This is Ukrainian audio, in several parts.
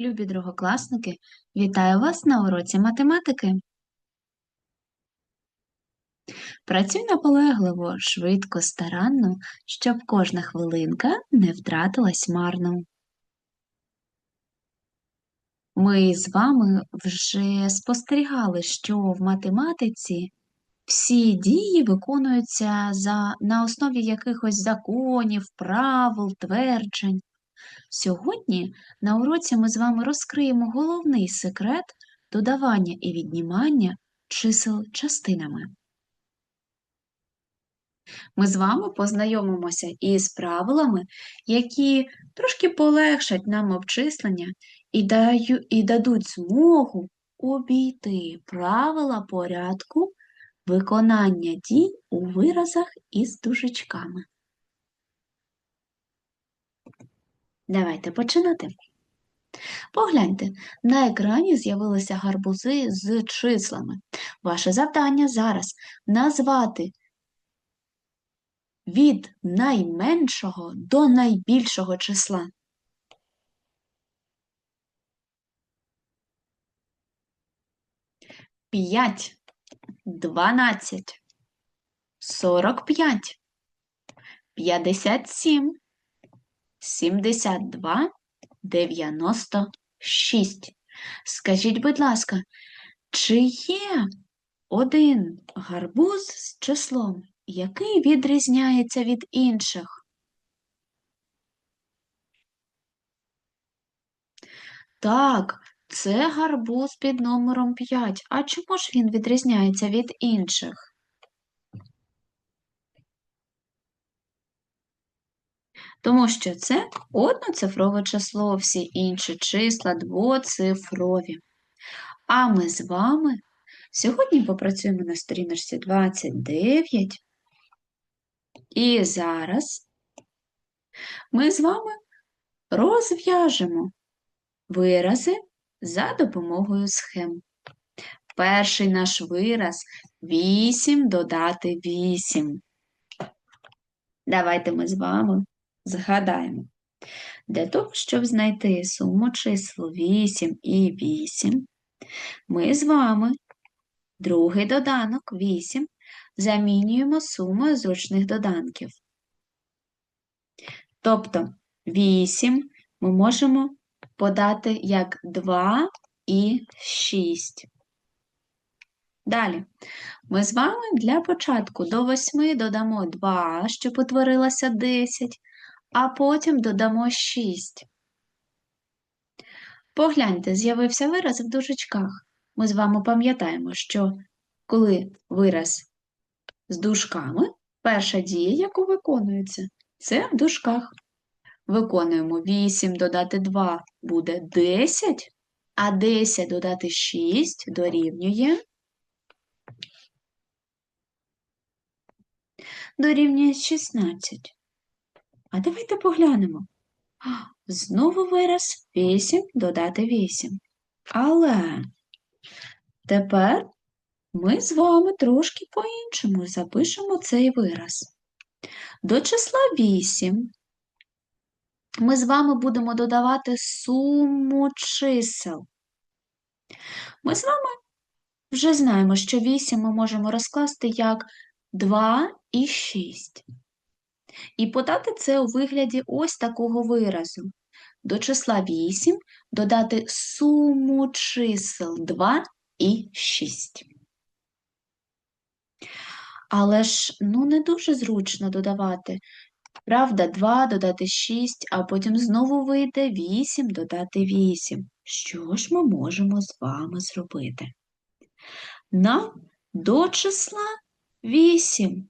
Любі другокласники, вітаю вас на уроці математики. Працюй наполегливо, швидко, старанно, щоб кожна хвилинка не втратилась марно. Ми з вами вже спостерігали, що в математиці всі дії виконуються за, на основі якихось законів, правил, тверджень. Сьогодні на уроці ми з вами розкриємо головний секрет додавання і віднімання чисел частинами. Ми з вами познайомимося із правилами, які трошки полегшать нам обчислення і, даю, і дадуть змогу обійти правила порядку виконання дій у виразах із дужечками. Давайте починати. Погляньте, на екрані з'явилися гарбузи з числами. Ваше завдання зараз назвати від найменшого до найбільшого числа. П'ять, дванадцять, сорок п'ять, п'ятдесят сім, сімдесят два, дев'яносто шість. Скажіть, будь ласка, чи є один гарбуз з числом, який відрізняється від інших? Так, це гарбуз під номером 5. А чому ж він відрізняється від інших? Тому що це одноцифрове число, всі інші числа двоцифрові. А ми з вами сьогодні попрацюємо на сторіночці 29. І зараз ми з вами розв'яжемо вирази за допомогою схем. Перший наш вираз 8 додати 8. Давайте ми з вами згадаємо. Для того, щоб знайти суму чисел 8 і 8, ми з вами другий доданок 8 замінюємо сумою зручних доданків. Тобто 8 ми можемо подати як 2 і 6. Далі, ми з вами для початку до 8 додамо 2, щоб утворилося 10, а потім додамо 6. Погляньте, з'явився вираз в дужечках. Ми з вами пам'ятаємо, що коли вираз з дужками, перша дія, яку виконується, це в дужках. Виконуємо 8 додати 2 буде 10, а 10 додати 6 дорівнює дорівнює 16. А давайте поглянемо. Знову вираз 8 додати 8. Але тепер ми з вами трошки по-іншому запишемо цей вираз. До числа 8 ми з вами будемо додавати суму чисел. Ми з вами вже знаємо, що 8 ми можемо розкласти як 2 і 6. І подати це у вигляді ось такого виразу. До числа 8 додати суму чисел 2 і 6. Але ж ну, не дуже зручно додавати. Правда, 2 додати 6, а потім знову вийде 8 додати 8. Що ж ми можемо з вами зробити? Нам до числа 8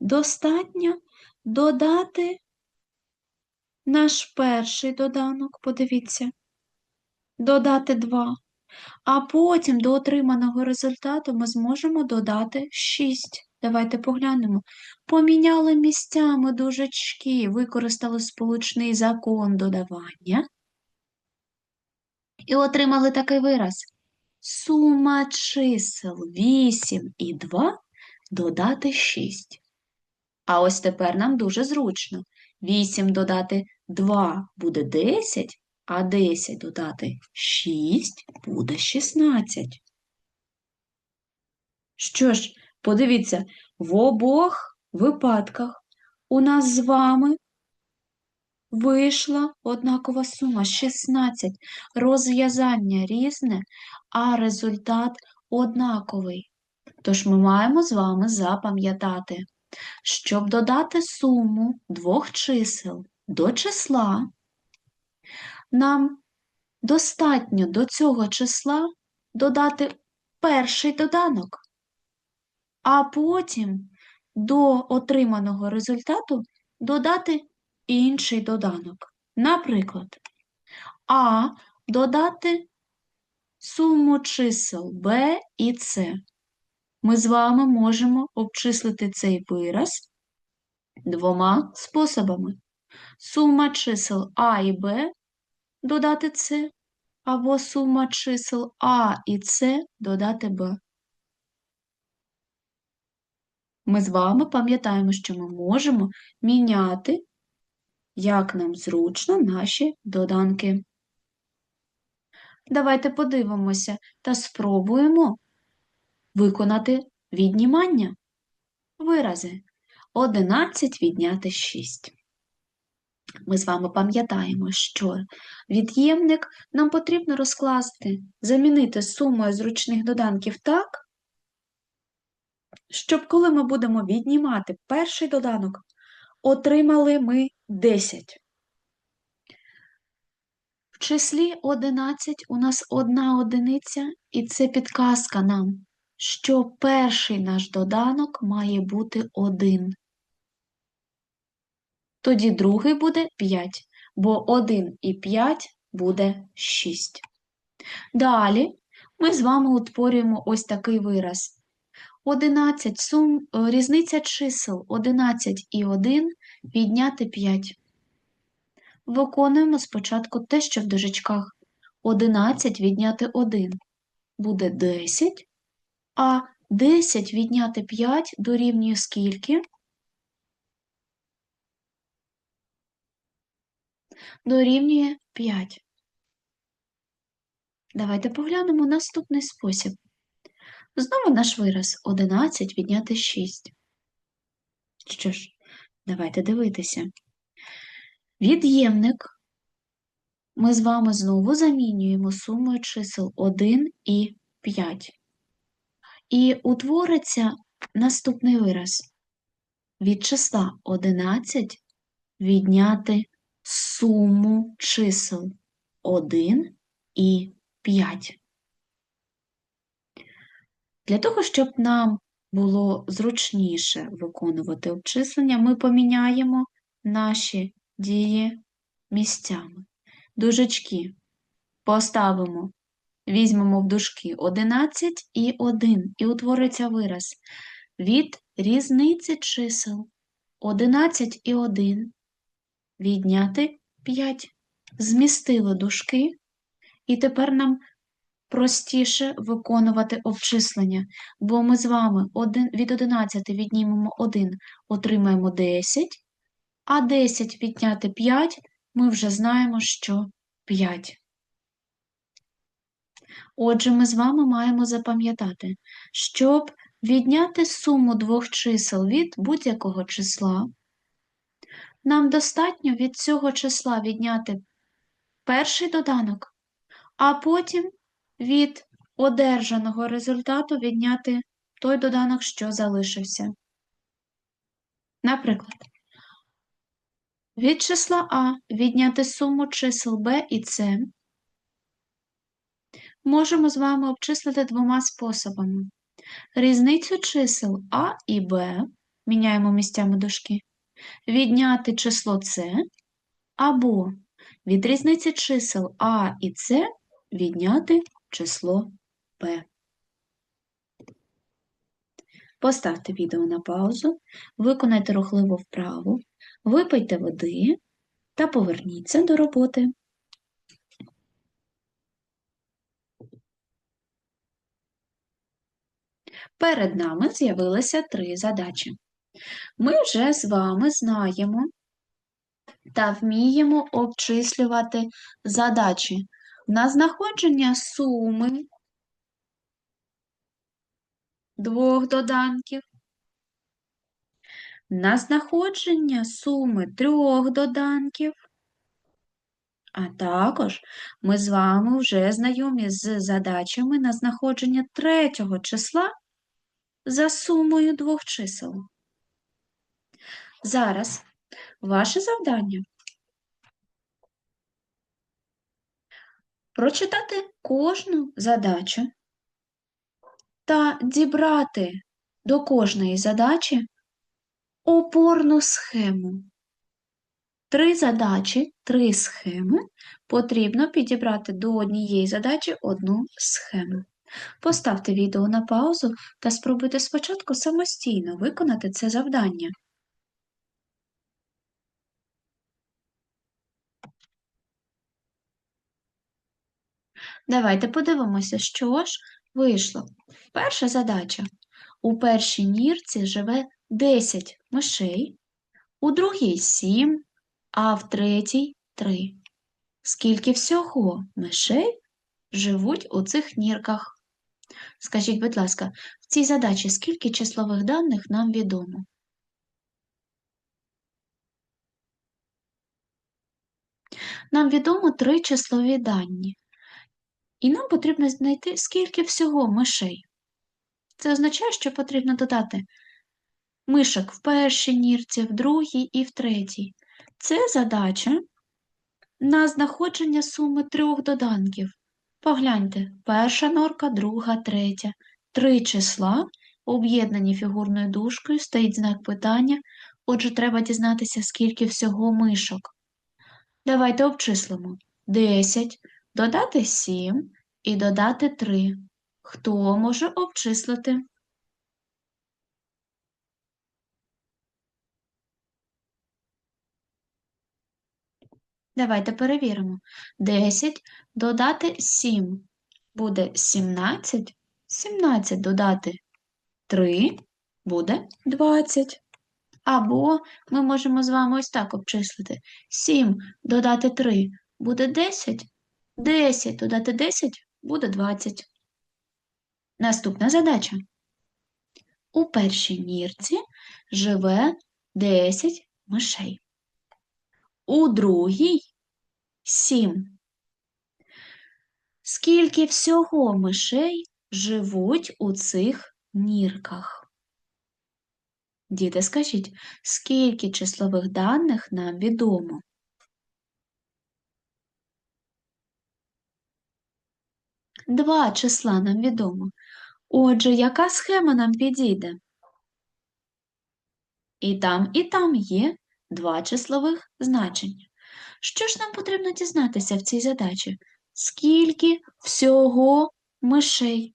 достатньо додати наш перший доданок, подивіться, додати 2. А потім до отриманого результату ми зможемо додати 6. Давайте поглянемо. Поміняли місцями дужечки, використали сполучний закон додавання. І отримали такий вираз. Сума чисел 8 і 2 додати 6. А ось тепер нам дуже зручно. 8 додати 2 буде 10, а 10 додати 6 буде 16. Що ж, подивіться, в обох випадках у нас з вами вийшла однакова сума 16. Розв'язання різне, а результат однаковий. Тож ми маємо з вами запам'ятати, щоб додати суму двох чисел до числа, нам достатньо до цього числа додати перший доданок, а потім до отриманого результату додати інший доданок. Наприклад, А додати суму чисел Б і С. Ми з вами можемо обчислити цей вираз двома способами. Сума чисел А і Б додати С, або сума чисел А і С додати Б. Ми з вами пам'ятаємо, що ми можемо міняти, як нам зручно, наші доданки. Давайте подивимося та спробуємо виконати віднімання. Вирази 11 відняти 6. Ми з вами пам'ятаємо, що від'ємник нам потрібно розкласти, замінити сумою зручних доданків так, щоб коли ми будемо віднімати перший доданок, отримали ми 10. В числі 11 у нас одна одиниця, і це підказка нам, що перший наш доданок має бути 1. Тоді другий буде 5, бо 1 і 5 буде 6. Далі ми з вами утворюємо ось такий вираз. 11 сум, е, різниця чисел 11 і 1 відняти 5. Виконуємо спочатку те, що в дужечках 11 відняти 1 буде 10, а 10 відняти 5 дорівнює скільки? Дорівнює 5. Давайте поглянемо наступний спосіб. Знову наш вираз 11 відняти 6. Що ж, давайте дивитися. Від'ємник ми з вами знову замінюємо сумою чисел 1 і 5. І утвориться наступний вираз. Від числа 11 відняти суму чисел 1 і 5. Для того, щоб нам було зручніше виконувати обчислення, ми поміняємо наші дії місцями. Дужечки поставимо, візьмемо в дужки 11 і 1, і утвориться вираз від різниці чисел 11 і 1 відняти 5. Змістили дужки, і тепер нам простіше виконувати обчислення, бо ми з вами від 11 віднімемо 1, отримаємо 10, а 10 відняти 5 ми вже знаємо, що 5. Отже, ми з вами маємо запам'ятати, щоб відняти суму двох чисел від будь-якого числа, нам достатньо від цього числа відняти перший доданок, а потім від одержаного результату відняти той доданок, що залишився. Наприклад, від числа А відняти суму чисел Б і С можемо з вами обчислити двома способами. Різницю чисел А і Б, міняємо місцями дужки, відняти число С, або від різниці чисел А і С відняти число P. Поставте відео на паузу, виконайте рухливу вправу, випийте води та поверніться до роботи. Перед нами з'явилися три задачі. Ми вже з вами знаємо та вміємо обчислювати задачі. На знаходження суми двох доданків, на знаходження суми трьох доданків, а також ми з вами вже знайомі з задачами на знаходження третього числа за сумою двох чисел. Зараз ваше завдання прочитати кожну задачу та дібрати до кожної задачі опорну схему. Три задачі, три схеми потрібно підібрати до однієї задачі одну схему. Поставте відео на паузу та спробуйте спочатку самостійно виконати це завдання. Давайте подивимося, що ж вийшло. Перша задача. У першій нірці живе 10 мишей, у другій 7, а в третій 3. Скільки всього мишей живуть у цих нірках? Скажіть, будь ласка, в цій задачі скільки числових даних нам відомо? Нам відомо три числові дані. І нам потрібно знайти, скільки всього мишей. Це означає, що потрібно додати мишок в першій нірці, в другій і в третій. Це задача на знаходження суми трьох доданків. Погляньте, перша норка, друга, третя. Три числа, об'єднані фігурною дужкою, стоїть знак питання, отже, треба дізнатися, скільки всього мишок. Давайте обчислимо 10, додати 7 і додати 3. Хто може обчислити? Давайте перевіримо. 10 додати 7 буде 17. 17 додати 3 буде 20. Або ми можемо з вами ось так обчислити. 7 додати 3 буде 10. 10 додати 10 буде 20. Наступна задача. У першій нірці живе 10 мишей. У другій 7. Скільки всього мишей живуть у цих нірках? Діти, скажіть, скільки числових даних нам відомо? Два числа нам відомо. Отже, яка схема нам підійде? І там, і там є два числових значення. Що ж нам потрібно дізнатися в цій задачі? Скільки всього мишей?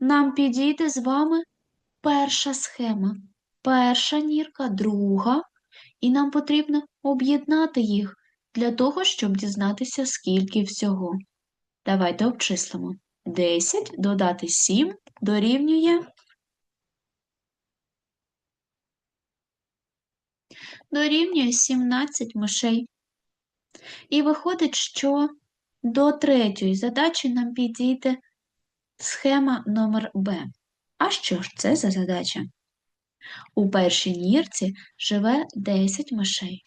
Нам підійде з вами перша схема. Перша нірка, друга, і нам потрібно об'єднати їх для того, щоб дізнатися, скільки всього. Давайте обчислимо. 10 додати 7 дорівнює. Дорівнює 17 мишей. І виходить, що до третьої задачі нам підійде схема номер Б. А що ж це за задача? У першій нірці живе 10 мишей,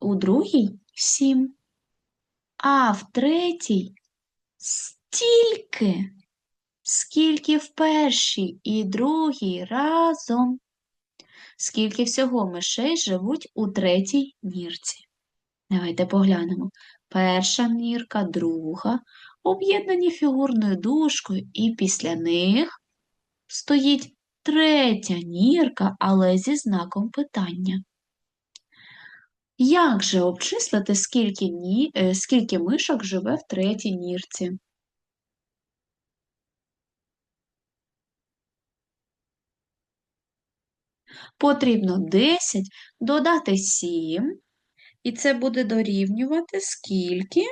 у другій 7, а в третій стільки, скільки в першій і другій разом, скільки всього мишей живуть у третій нірці. Давайте поглянемо. Перша нірка, друга, об'єднані фігурною дужкою, і після них стоїть третя нірка, але зі знаком питання. Як же обчислити, скільки, ні... Е, скільки мишок живе в третій нірці? Потрібно 10 додати 7, і це буде дорівнювати скільки?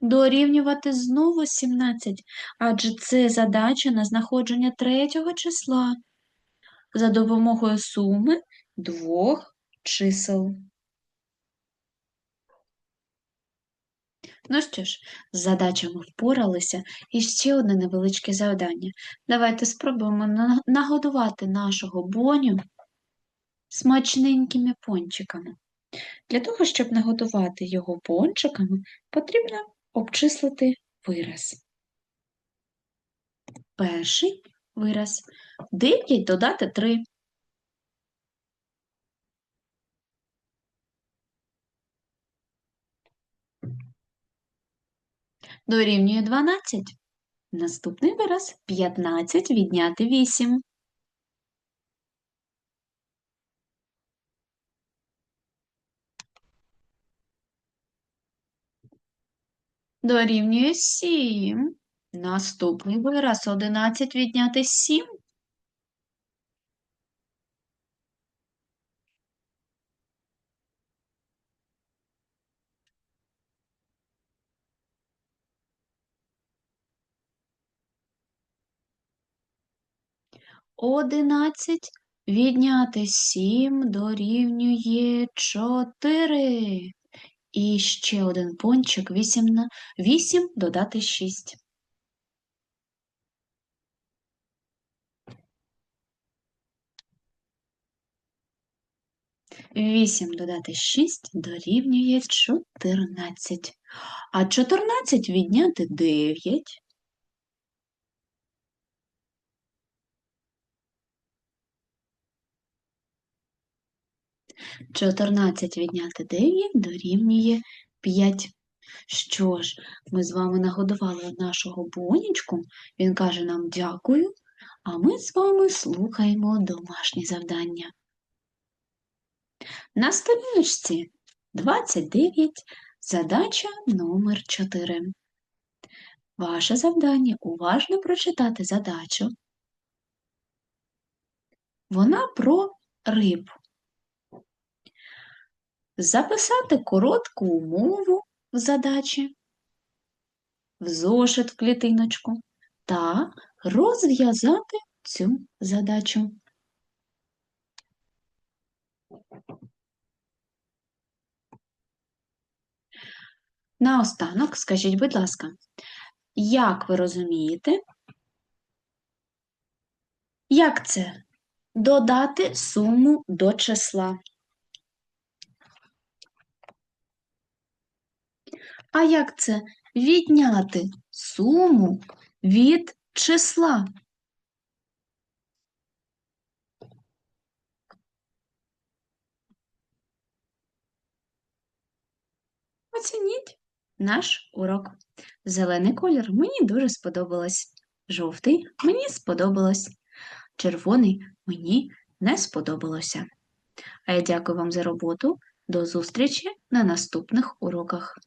Дорівнювати знову 17, адже це задача на знаходження третього числа. за допомогою суми двох чисел. Ну що ж, з задачами впоралися і ще одне невеличке завдання. Давайте спробуємо нагодувати нашого боню смачненькими пончиками. Для того, щоб нагодувати його пончиками, потрібно обчислити вираз. Перший вираз 9 додати 3. Дорівнює 12. Наступний вираз 15 відняти 8. Дорівнює 7. Наступний вираз 11 відняти 7. Одинадцять відняти сім дорівнює чотири. І ще один пончик вісім на вісім додати шість. Вісім додати шість дорівнює чотирнадцять. А чотирнадцять відняти дев'ять. 14 відняти 9 дорівнює 5. Що ж, ми з вами нагодували нашого бонічку, він каже нам дякую, а ми з вами слухаємо домашні завдання. На сторіночці 29 задача номер 4. Ваше завдання уважно прочитати задачу. Вона про рибу записати коротку умову в задачі, в зошит в клітиночку та розв'язати цю задачу. Наостанок, скажіть, будь ласка, як ви розумієте, як це додати суму до числа? А як це відняти суму від числа? Оцініть наш урок. Зелений колір мені дуже сподобалось. Жовтий мені сподобалось. Червоний мені не сподобалося. А я дякую вам за роботу. До зустрічі на наступних уроках.